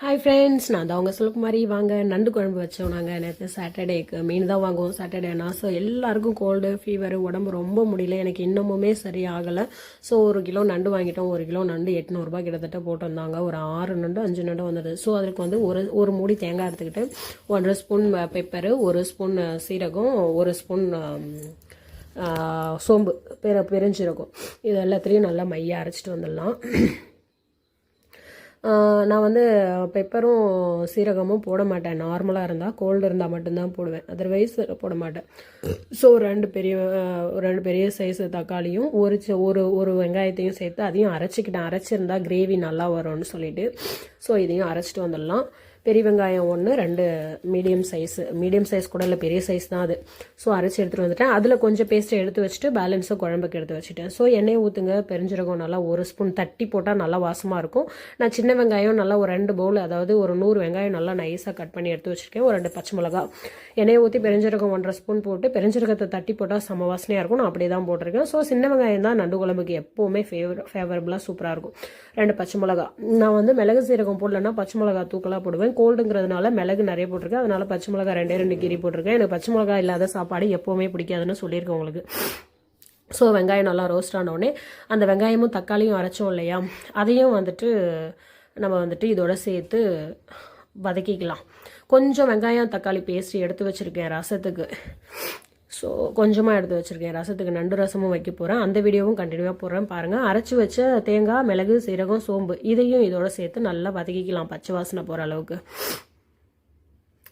Hi friends நான் தான் அவங்க மாதிரி வாங்க நண்டு குழம்பு வச்சோம் நாங்கள் நேற்று சாட்டர்டேக்கு மீன் தான் வாங்குவோம் சாட்டர்டேனா ஸோ எல்லாருக்கும் கோல்டு ஃபீவர் உடம்பு ரொம்ப முடியல. எனக்கு இன்னமுமே சரி ஆகலை ஸோ ஒரு கிலோ நண்டு வாங்கிட்டோம். ஒரு கிலோ நண்டு எட்நூறுபா கிட்டத்தட்ட போட்டு வந்தாங்க. ஒரு ஆறு நண்டு அஞ்சு நண்டு வந்தது. ஸோ அதுக்கு வந்து ஒரு ஒரு மூடி தேங்காய் எடுத்துக்கிட்டு ஒன்றரை ஸ்பூன் பெப்பரு ஒரு ஸ்பூன் சீரகம் ஒரு ஸ்பூன் சோம்பு பெரு பெருஞ்சீரகம். இது எல்லாத்துலேயும் நல்லா மைய அரைச்சிட்டு வந்துடலாம். நான் வந்து பெப்பரும் சீரகமும் போட மாட்டேன். நார்மலாக இருந்தால் கோல்டு இருந்தால் மட்டும்தான் போடுவேன். அதர்வைஸ் போட மாட்டேன். ஸோ ரெண்டு பெரிய ஒரு ரெண்டு பெரிய சைஸ் தக்காளியும் ஒரு ஒரு ஒரு வெங்காயத்தையும் சேர்த்து அதையும் அரைச்சிக்கிட்டேன். அரைச்சிருந்தா கிரேவி நல்லா வரும்னு சொல்லிட்டு. ஸோ இதையும் அரைச்சிட்டு வந்துடலாம். பெரிய வெங்காயம் ஒன்று ரெண்டு மீடியம் சைஸ் மீடியம் சைஸ் கூட இல்லை பெரிய சைஸ் தான் அது. ஸோ அரைச்சி எடுத்துகிட்டு வந்துட்டேன். அதில் கொஞ்சம் பேஸ்ட்டை எடுத்து வச்சுட்டு பேலன்ஸை குழம்புக்கு எடுத்து வச்சுட்டேன். ஸோ எண்ணெய் ஊற்றுங்க பெருஞ்சீரகம் நல்லா ஒரு ஸ்பூன் தட்டி போட்டால் நல்லா வாசமாக இருக்கும். நான் சின்ன வெங்காயம் நல்லா ஒரு ரெண்டு பவுல் அதாவது ஒரு நூறு வெங்காயம் நல்லா நைஸாக கட் பண்ணி எடுத்து வச்சுருக்கேன். ஒரு ரெண்டு பச்சை மிளகா. எண்ணெயை ஊற்றி பெருஞ்சீரகம் ஒன்றரை ஸ்பூன் போட்டு பெருஞ்சீரகத்தை தட்டி போட்டால் செம வாசனையாக இருக்கும். நான் அப்படியே தான் போட்டிருக்கேன். ஸோ சின்ன வெங்காயம் தான் நண்டு குழம்புக்கு எப்போவுமே ஃபேவர் ஃபேவரபுளாக சூப்பராக இருக்கும். ரெண்டு பச்சை மிளகா. நான் வந்து மிளகு சீரகம் போடலன்னா பச்சை மிளகா தூக்கலாக போடுவேன். கோல்டுங்கிறதுனால மிளகு நிறைய போட்டிருக்கேன். அதனால பச்சை மிளகா ரெண்டே ரெண்டு கீரி போட்டிருக்கேன். எனக்கு பச்சை மிளகா இல்லாத சாப்பாடு எப்போவுமே பிடிக்காதுன்னு சொல்லியிருக்கேன் உங்களுக்கு. ஸோ வெங்காயம் நல்லா ரோஸ்ட் ஆனோடனே அந்த வெங்காயமும் தக்காளியும் அரைச்சோம் இல்லையா? அதையும் வந்துட்டு நம்ம வந்துட்டு இதோட சேர்த்து வதக்கிக்கலாம். கொஞ்சம் வெங்காயம் தக்காளி பேஸ்ட் எடுத்து வச்சுருக்கேன் ரசத்துக்கு. ஸோ கொஞ்சமாக எடுத்து வச்சுருக்கேன். ரசத்துக்கு நண்டு ரசமும் வைக்க போகிறேன் அந்த வீடியோவும் கண்டினியூவாக போடுறேன் பாருங்கள் அரைச்சி வச்ச தேங்காய் மிளகு சீரகம் சோம்பு இதையும் இதோட சேர்த்து நல்லா வதக்கிக்கலாம். பச்சை வாசனை போகிற அளவுக்கு.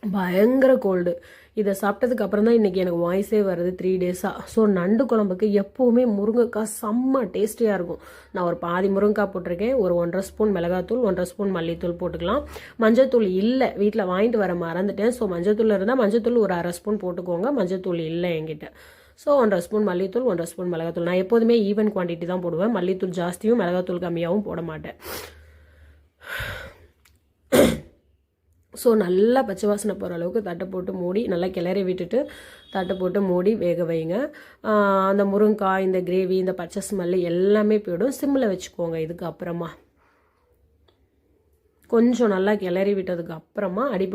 பயங்கர கோல்டு இதை சாப்பிட்டதுக்கு அப்புறம் தான் இன்றைக்கி எனக்கு வாய்ஸே வருது த்ரீ டேஸாக ஸோ நண்டு குழம்புக்கு எப்போவுமே முருங்கைக்காய் செம்ம டேஸ்டியாக இருக்கும். நான் ஒரு பாதி முருங்கைக்காய் போட்டிருக்கேன் ஒரு ஒன்றரை ஸ்பூன் மிளகாத்தூள் ஒன்றரை ஸ்பூன் மல்லித்தூள் போட்டுக்கலாம். மஞ்சத்தூள் இல்லை வீட்டில் வாங்கிட்டு வர மறந்துட்டேன். ஸோ மஞ்சத்தூள் இருந்தால் மஞ்சத்தூள் ஒரு அரை ஸ்பூன் போட்டுக்கோங்க மஞ்சத்தூள் இல்லை என்கிட்ட. ஸோ ஒன்றரை ஸ்பூன் மல்லித்தூள் ஒன்றரை ஸ்பூன் மிளகாத்தூள். நான் எப்போதுமே ஈவன் குவான்டிட்டி தான் போடுவேன். மல்லித்தூள் ஜாஸ்தியும் மிளகாத்தூள் கம்மியாகவும் போட மாட்டேன். ஸோ நல்லா பச்சை வாசனை போகிற அளவுக்கு தட்டை போட்டு மூடி நல்லா கிளறி விட்டுட்டு தட்டை போட்டு மூடி வேக வைங்க. அந்த முருங்காய் இந்த கிரேவி இந்த பச்சை ஸ்மெல்லு எல்லாமே போயிடும். சிம்மில் வச்சுக்கோங்க இதுக்கு அப்புறமா கொஞ்சம் நல்லா கிளறி விட்டதுக்கு அப்புறமா அடி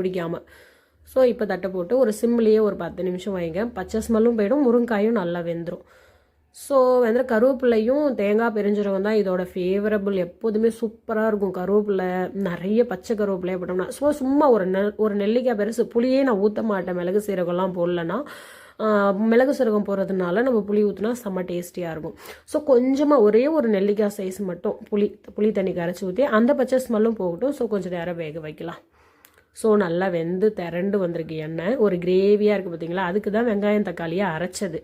ஸோ இப்போ தட்டை போட்டு ஒரு சிம்லேயே ஒரு பத்து நிமிஷம் வைங்க. பச்சை ஸ்மெல்லும் போயிடும் முருங்காயும் நல்லா வெந்துடும் ஸோ வந்து கருவேப்பிலையும் தேங்காய் பெருஞ்சீரகம் தான் இதோட ஃபேவரபிள் எப்போதுமே சூப்பராக இருக்கும் கருவேப்பிலை நிறைய பச்சை கருவேப்பிலையே போட்டோம்னா. ஸோ சும்மா ஒரு நெ ஒரு நெல்லிக்காய் பெருசு புளியே நான் ஊற்ற மாட்டேன். மிளகு சீரகம்லாம் போடலன்னா மிளகு சீரகம் போடுறதுனால நம்ம புளி ஊற்றினா செம்ம டேஸ்டியாக இருக்கும். ஸோ கொஞ்சமாக ஒரே ஒரு நெல்லிக்காய் சைஸ் மட்டும் புளி புளி தண்ணி கரைச்சி ஊற்றி அந்த பச்சை ஸ்மெல்லும் போகட்டும். ஸோ கொஞ்சம் நேரம் வேக வைக்கலாம். ஸோ நல்லா வெந்து திரண்டு வந்திருக்கு எண்ணெய். ஒரு கிரேவியாக இருக்குது பார்த்தீங்களா அதுக்கு தான் வெங்காயம் தக்காளியை அரைச்சது.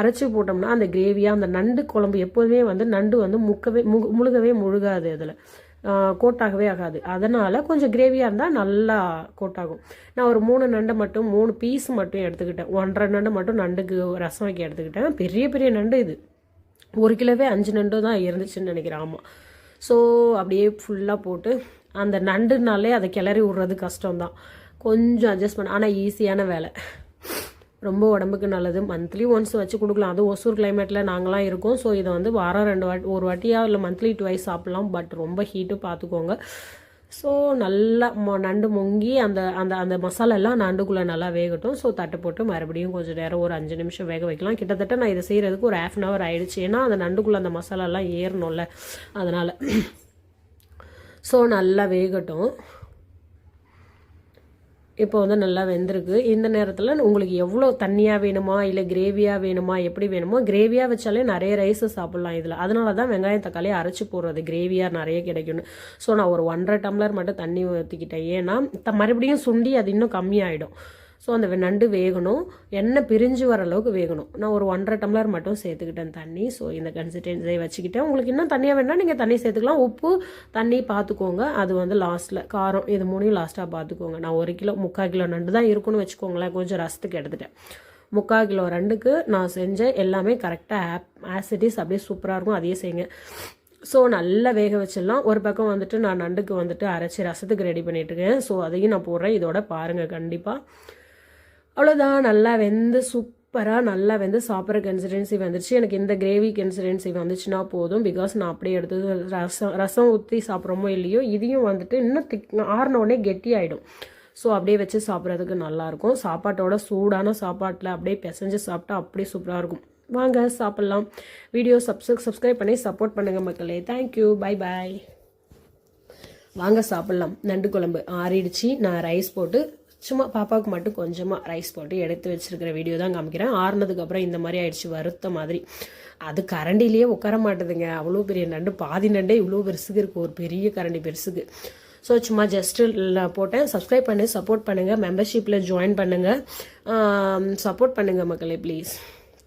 அரைச்சி போட்டோம்னா அந்த கிரேவியாக அந்த நண்டு குழம்பு எப்போதுமே வந்து நண்டு வந்து முக்கவே மு முழுகவே முழுகாது அதில். கோட்டாகவே ஆகாது. அதனால் கொஞ்சம் கிரேவியாக இருந்தால் நல்லா கோட்டாகும். நான் ஒரு மூணு நண்டை மட்டும் மூணு பீஸ் மட்டும் எடுத்துக்கிட்டேன். ஒன்றரை நண்டு மட்டும் நண்டுக்கு ரசம் வைக்க எடுத்துக்கிட்டேன். பெரிய பெரிய நண்டு இது. ஒரு கிலோவே அஞ்சு நண்டு தான் இருந்துச்சுன்னு நினைக்கிறேன். ஆமாம் ஸோ அப்படியே ஃபுல்லாக போட்டு அந்த நண்டுனாலே அதை கிளறி விட்றது கஷ்டம்தான். கொஞ்சம் அட்ஜஸ்ட் பண்ண. ஆனால் ஈஸியான வேலை. ரொம்ப உடம்புக்கு நல்லது. மந்த்லி ஒன்ஸ் வச்சு கொடுக்கலாம். அதுவும் ஒசூர் கிளைமேட்டில் நாங்களாம் இருக்கோம். ஸோ இதை வந்து வாரம் ரெண்டு வாட்டி ஒரு வாட்டியாக இல்லை மந்த்லி டுவைஸ் சாப்பிட்லாம். பட் ரொம்ப ஹீட்டு பார்த்துக்கோங்க ஸோ நல்லா மொ- நண்டு முங்கி அந்த அந்த அந்த மசாலா எல்லாம் நண்டுக்குள்ளே நல்லா வேகட்டும். ஸோ தட்டு போட்டு மறுபடியும் கொஞ்சம் நேரம் ஒரு அஞ்சு நிமிஷம் வேக வைக்கலாம். கிட்டத்தட்ட நான் இதை செய்கிறதுக்கு ஒரு ஹாஃப் அன் ஹவர் ஆயிடுச்சு. ஏன்னா அந்த நண்டுக்குள்ளே அந்த மசாலாலாம் ஏறணும்ல. அதனால் ஸோ நல்லா வேகட்டும். இப்போ வந்து நல்லா வெந்திருக்கு. இந்த நேரத்தில் உங்களுக்கு எவ்வளோ தண்ணியாக வேணுமா? இல்லை கிரேவியாக வேணுமா? எப்படி வேணுமோ? கிரேவியாக வச்சாலே நிறைய ரைஸ் சாப்பிட்லாம் இதில். அதனால தான் வெங்காயம் தக்காளி அரைச்சி போடுறது. கிரேவியாக நிறைய கிடைக்கும்னு. ஸோ நான் ஒரு ஒன்றரை டம்ளர் மட்டும் தண்ணி ஊற்றிக்கிட்டேன் ஏன்னா மறுபடியும் சுண்டி அது இன்னும் கம்மியாயிடும். ஸோ அந்த நண்டு வேகணும். எண்ணெய் பிரிஞ்சு வர அளவுக்கு வேகணும். நான் ஒரு ஒன்றரை டம்ளர் மட்டும் சேர்த்துக்கிட்டேன் தண்ணி. ஸோ இந்த கன்சிஸ்டன்சியை வச்சுக்கிட்டேன். உங்களுக்கு இன்னும் தண்ணியாக வேணால் நீங்கள் தண்ணி சேர்த்துக்கலாம். உப்பு தண்ணி பார்த்துக்கோங்க. அது வந்து லாஸ்ட்டில் காரம் இது மூணையும் லாஸ்ட்டாக பார்த்துக்கோங்க. நான் ஒரு கிலோ முக்கால் கிலோ நண்டு தான் இருக்குன்னு வச்சுக்கோங்களேன். கொஞ்சம் ரசத்துக்கு எடுத்துட்டேன். முக்கால் கிலோ ரெண்டுக்கு நான் செஞ்ச எல்லாமே கரெக்டாக ஆப் ஆசிட்டிஸ் அப்படியே சூப்பராக இருக்கும். அதையே செய்யுங்க. ஸோ நல்லா வேக வச்சிடலாம். ஒரு பக்கம் வந்துட்டு நான் நண்டுக்கு வந்துட்டு அரைச்சி ரசத்துக்கு ரெடி பண்ணிட்டுருக்கேன் ஸோ அதையும் நான் போடுறேன். இதோட பாருங்கள் கண்டிப்பாக அவ்வளோதான் நல்லா வெந்து சூப்பராக நல்லா வந்து சாப்பிட்ற கன்சிஸ்டன்சி வந்துச்சு எனக்கு இந்த கிரேவி கன்சிஸ்டன்சி வந்துச்சுன்னா போதும். பிகாஸ் நான் அப்படியே எடுத்து ரசம் ரசம் ஊற்றி சாப்பிட்றோமோ இல்லையோ இதையும் வந்துட்டு இன்னும் திக் ஆறினோடனே கெட்டி ஆகிடும் ஸோ அப்படியே வச்சு சாப்பிட்றதுக்கு நல்லாயிருக்கும். சாப்பாட்டோட சூடான சாப்பாட்டில் அப்படியே பிசைஞ்சு சாப்பிட்டா அப்படியே சூப்பராக இருக்கும். வாங்க சாப்பிட்லாம். வீடியோ சப்ஸ் சப்ஸ்கிரைப் பண்ணி சப்போர்ட் பண்ணுங்கள் மக்களே. தேங்க்யூ பை பாய் வாங்க சாப்பிட்லாம். நண்டு குழம்பு ஆறிடுச்சு. நான் ரைஸ் போட்டு சும்மா பாப்பாவுக்கு மட்டும் கொஞ்சமாக ரைஸ் போட்டு எடுத்து வச்சுருக்கிற வீடியோ தான் காமிக்கிறேன். ஆறுனதுக்கப்புறம் இந்த மாதிரி ஆயிடுச்சு வறுத்த மாதிரி. அது கரண்டிலேயே உட்கார மாட்டுதுங்க. அவ்வளோ பெரிய நண்டு பாதி நண்டே இவ்வளோ பெருசுக்கு இருக்குது ஒரு பெரிய கரண்டி பெருசுக்கு. ஸோ சும்மா ஜஸ்ட்டு போட்டேன். சப்ஸ்கிரைப் பண்ணி சப்போர்ட் பண்ணுங்கள் மெம்பர்ஷிப்பில் ஜாயின் பண்ணுங்கள் சப்போர்ட் பண்ணுங்கள் மக்களே ப்ளீஸ்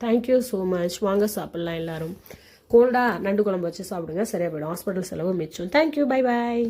தேங்க்யூ ஸோ மச் வாங்க சாப்பிட்லாம் எல்லாரும். கோல்டாக நண்டு குழம்பு வச்சு சாப்பிடுங்க. சரியாக போயிடும். ஹாஸ்பிட்டல் செலவு மிச்சம். Thank you bye bye